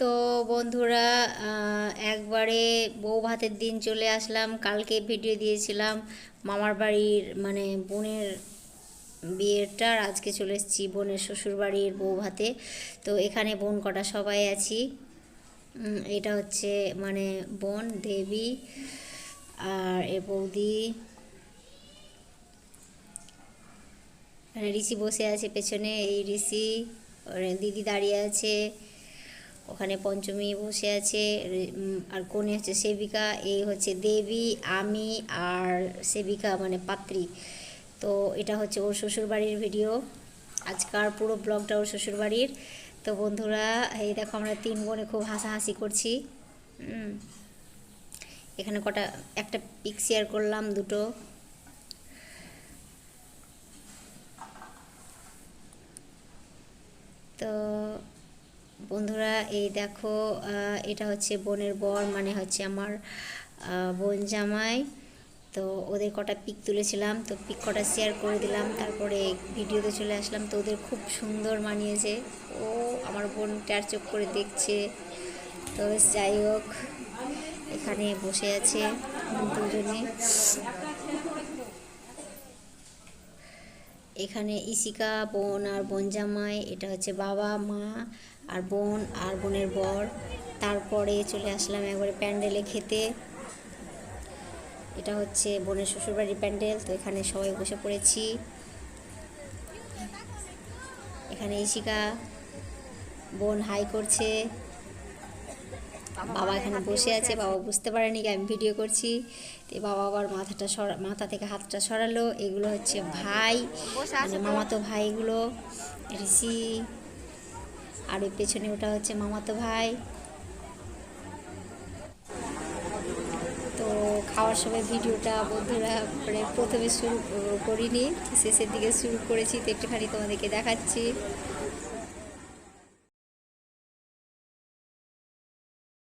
তো বন্ধুরা একবারে বউ ভাতের দিন চলে আসলাম। কালকে ভিডিও দিয়েছিলাম মামার বাড়ির মানে বোনের বিয়েটা আজকে চলে এসেছি বোনের শ্বশুর বাড়ির বউ ভাতে। তো এখানে বোন কটা, সবাই আছি। এটা হচ্ছে মানে বোন, দেবী আর এ বৌদি। ঋষি বসে আছে পেছনে, এই ঋষি দিদি দাঁড়িয়ে আছে। ওখানে পঞ্চমী বসে আছে আর কোনে হচ্ছে সেবিকা এই হচ্ছে দেবী, আমি আর সেবিকা মানে পাত্রী। তো এটা হচ্ছে ওর শ্বশুর বাড়ির ভিডিও। আজকার পুরো ব্লগটা ওর শ্বশুর বাড়ির তো বন্ধুরা, এই দেখো আমরা তিন বোনে খুব হাসাহাসি করছি। এখানে কটা, একটা পিক শেয়ার করলাম দুটো। তো বন্ধুরা, এই দেখো এটা হচ্ছে বোনের বর মানে হচ্ছে আমার বোন জামাই। তো ওদের কটা পিক তুলেছিলাম, তো পিক কটা শেয়ার করে দিলাম, তারপরে ভিডিওতে চলে আসলাম। তো ওদের খুব সুন্দর মানিয়েছে। ও আমার বোন টার চোখ করে দেখছে। তো যাই হোক, এখানে বসে আছে দুজনে। এখানে ইসিকা বোন আর বোন জামাই, এটা হচ্ছে বাবা, মা। আর বোন আর বোনের বর। তারপরে চলে আসলাম একবারে প্যান্ডেলে খেতে। এটা হচ্ছে বোনের শ্বশুরবাড়ির প্যান্ডেল, তো এখানে সবাই বসে পড়েছি। এখানে ইসিকা বোন হাই করছে। বাবা এখানে বসে আছে, বাবা বুঝতে পারেনি আমি ভিডিও করছি। তো বাবা আবার মাথাটা সরা, মাথা থেকে হাতটা সরালো। এগুলো হচ্ছে ভাই মানে মামাতো ভাইগুলো, ঋষি। আর ওই পেছনে ওটা হচ্ছে মামাতো ভাই। তো খাওয়ার সময় ভিডিওটা বন্ধুরা মানে প্রথমে শুরু করিনি, শেষের দিকে শুরু করেছি, তো একটুখানি তোমাদেরকে দেখাচ্ছি।